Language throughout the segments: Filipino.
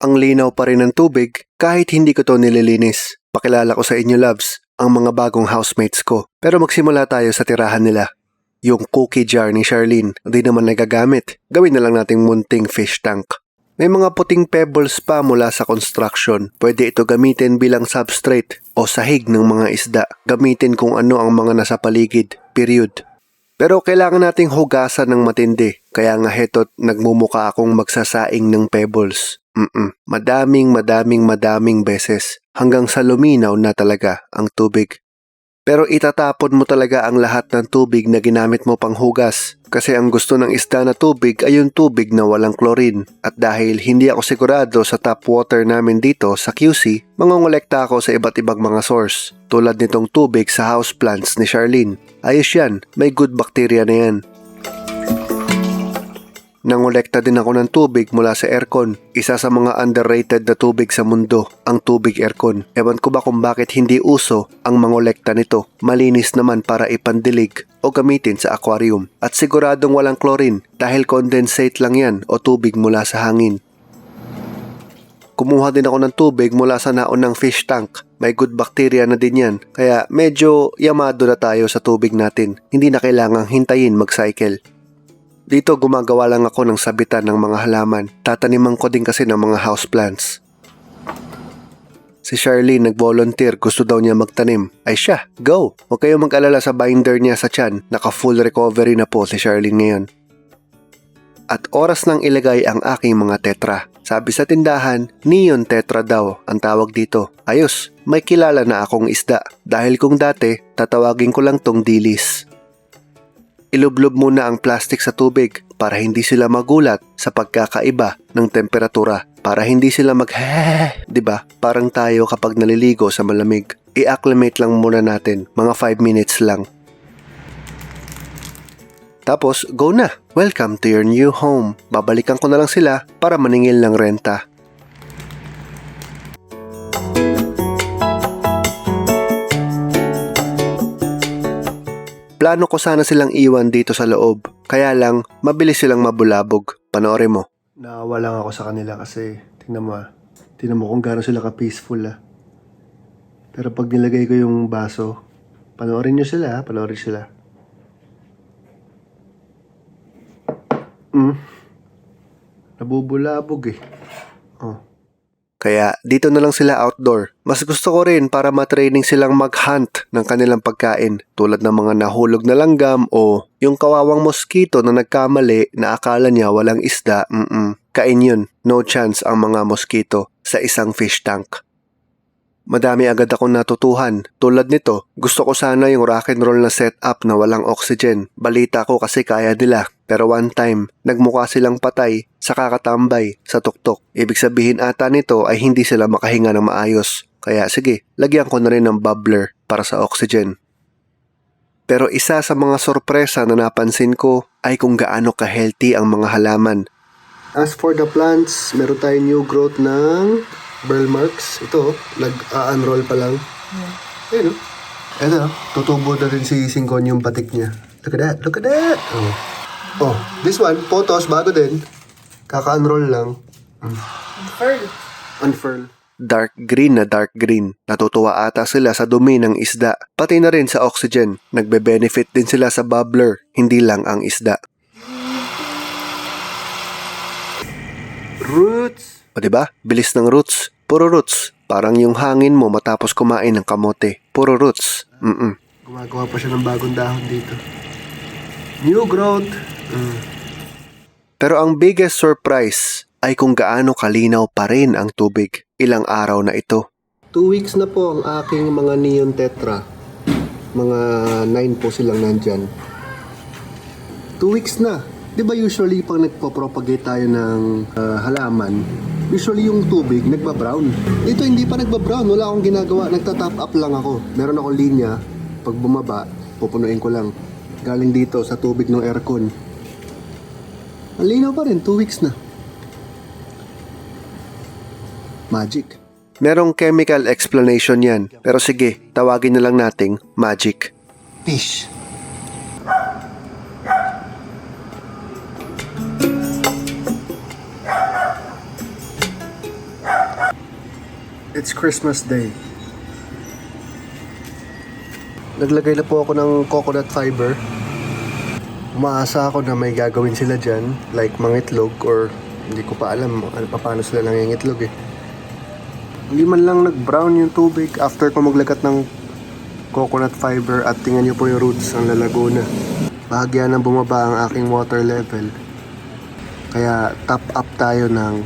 Ang linaw pa rin ng tubig kahit hindi ko to nililinis. Pakilala ko sa inyo loves, ang mga bagong housemates ko. Pero magsimula tayo sa tirahan nila. Yung cookie jar ni Charlene, di naman nagagamit. Gawin na lang nating munting fish tank. May mga puting pebbles pa mula sa construction. Pwede ito gamitin bilang substrate o sahig ng mga isda. Gamitin kung ano ang mga nasa paligid. Period. Pero kailangan nating hugasan ng matindi. Kaya nga heto't nagmumuka akong magsasaing ng pebbles. Mm-mm. Madaming madaming madaming beses. Hanggang sa luminaw na talaga ang tubig. Pero itatapon mo talaga ang lahat ng tubig na ginamit mo pang hugas. Kasi ang gusto ng isda na tubig ay yung tubig na walang chlorine. At dahil hindi ako sigurado sa tap water namin dito sa QC, mangongolekta ako sa iba't ibang mga source. Tulad nitong tubig sa houseplants ni Charlene. Ayos yan, may good bacteria na yan. Nangolekta din ako ng tubig mula sa aircon. Isa sa mga underrated na tubig sa mundo, ang tubig aircon. Ewan ko ba kung bakit hindi uso ang mangolekta nito. Malinis naman para ipandilig o gamitin sa aquarium. At siguradong walang chlorine dahil condensate lang yan o tubig mula sa hangin. Kumuha din ako ng tubig mula sa naon ng fish tank. May good bacteria na din yan. Kaya medyo yamado na tayo sa tubig natin. Hindi na kailangang hintayin mag-cycle. Dito gumagawa lang ako ng sabitan ng mga halaman. Tataniman ko din kasi ng mga houseplants. Si Charlene nag-volunteer, gusto daw niya magtanim. Ay siya, go! Huwag kayo mag-alala sa binder niya sa tiyan. Naka-full recovery na po si Charlene ngayon. At oras nang ilagay ang aking mga tetra. Sabi sa tindahan, neon tetra daw ang tawag dito. Ayos, may kilala na akong isda. Dahil kung dati, tatawagin ko lang tong dilis. Ilublob muna ang plastic sa tubig para hindi sila magulat sa pagkakaiba ng temperatura. Para hindi sila mag 'di ba? Parang tayo kapag naliligo sa malamig. I-acclimate lang muna natin, mga 5 minutes lang. Tapos, go na. Welcome to your new home. Babalikan ko na lang sila para maningil ng renta. Plano ko sana silang iwan dito sa loob. Kaya lang, mabilis silang mabulabog. Panoorin mo. Naawa lang ako sa kanila kasi tingnan mo ah. Tingnan mo kung gaano sila ka-peaceful ah. Pero pag nilagay ko yung baso, panoorin nyo sila ah. Panoorin sila. Mm. Nabubulabog eh. Kaya dito na lang sila outdoor. Mas gusto ko rin para matraining silang mag-hunt ng kanilang pagkain tulad ng mga nahulog na langgam o yung kawawang mosquito na nagkamali na akala niya walang isda. Mm-mm. Kain yun. No chance ang mga mosquito sa isang fish tank. Madami agad akong natutuhan. Tulad nito, gusto ko sana yung rock and roll na setup na walang oxygen. Balita ko kasi kaya nila. Pero one time, nagmukha silang patay sa kakatambay sa tuktok. Ibig sabihin ata nito ay hindi sila makahinga ng maayos. Kaya sige, lagyan ko na rin ng bubbler para sa oxygen. Pero isa sa mga sorpresa na napansin ko ay kung gaano ka-healthy ang mga halaman. As for the plants, meron tayong new growth ng burl marks. Ito, nag-unroll pa lang. Ayun, oh. Ito, tutubo na rin si Singkon yung patik niya. Look at that, look at that. Oh. Oh, this one, photos, bago din. Kaka-unroll lang. Pearl. Unfurl. Dark green na dark green. Natutuwa ata sila sa dumi ng isda. Pati na rin sa oxygen. Nagbe-benefit din sila sa bubbler, hindi lang ang isda. Roots! O diba? Bilis ng roots. Puro roots. Parang yung hangin mo matapos kumain ng kamote. Puro roots. Mm-mm. Gumagawa pa siya ng bagong dahon dito. New growth. Pero ang biggest surprise ay kung gaano kalinaw pa rin ang tubig ilang araw na ito. Two weeks na po ang aking mga neon tetra. Mga nine po silang nandyan. Two weeks na. Di ba usually pag nagpo-propagate tayo ng ah, halaman, usually yung tubig nagba-brown. Dito hindi pa nagba-brown. Wala akong ginagawa. Nagta-top up lang ako. Meron akong linya. Pag bumaba, pupunuin ko lang. Galing dito sa tubig ng aircon. Ang linaw pa rin. Two weeks na. Magic. Merong chemical explanation yan. Pero sige, tawagin na lang nating magic. Fish. It's Christmas Day. Naglagay na po ako ng coconut fiber. Umaasa ako na may gagawin sila dyan, like mangitlog or hindi ko pa alam ano pa paano sila nangingitlog eh. Hindi man lang nag-brown yung tubig after ko maglagat ng coconut fiber at tingnan nyo po yung roots ang lalago na. Bahagya nang bumaba ang aking water level. Kaya top up tayo ng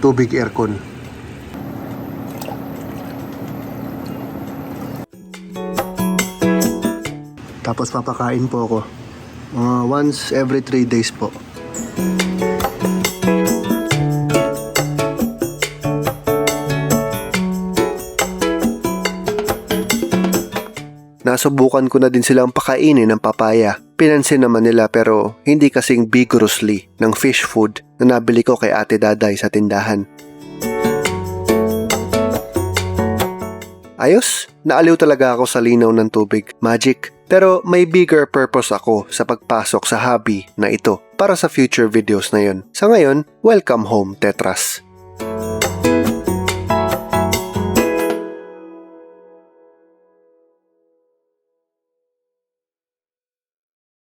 tubig aircon. Tapos papakain po ako. Mga once every 3 days po. Nasubukan ko na din silang pakainin ng papaya. Pinansin naman nila pero hindi kasing vigorously ng fish food na nabili ko kay Ate Daday sa tindahan. Ayos, naaliw talaga ako sa linaw ng tubig. Magic. Pero may bigger purpose ako sa pagpasok sa hobby na ito para sa future videos na yon. Sa ngayon, welcome home Tetras.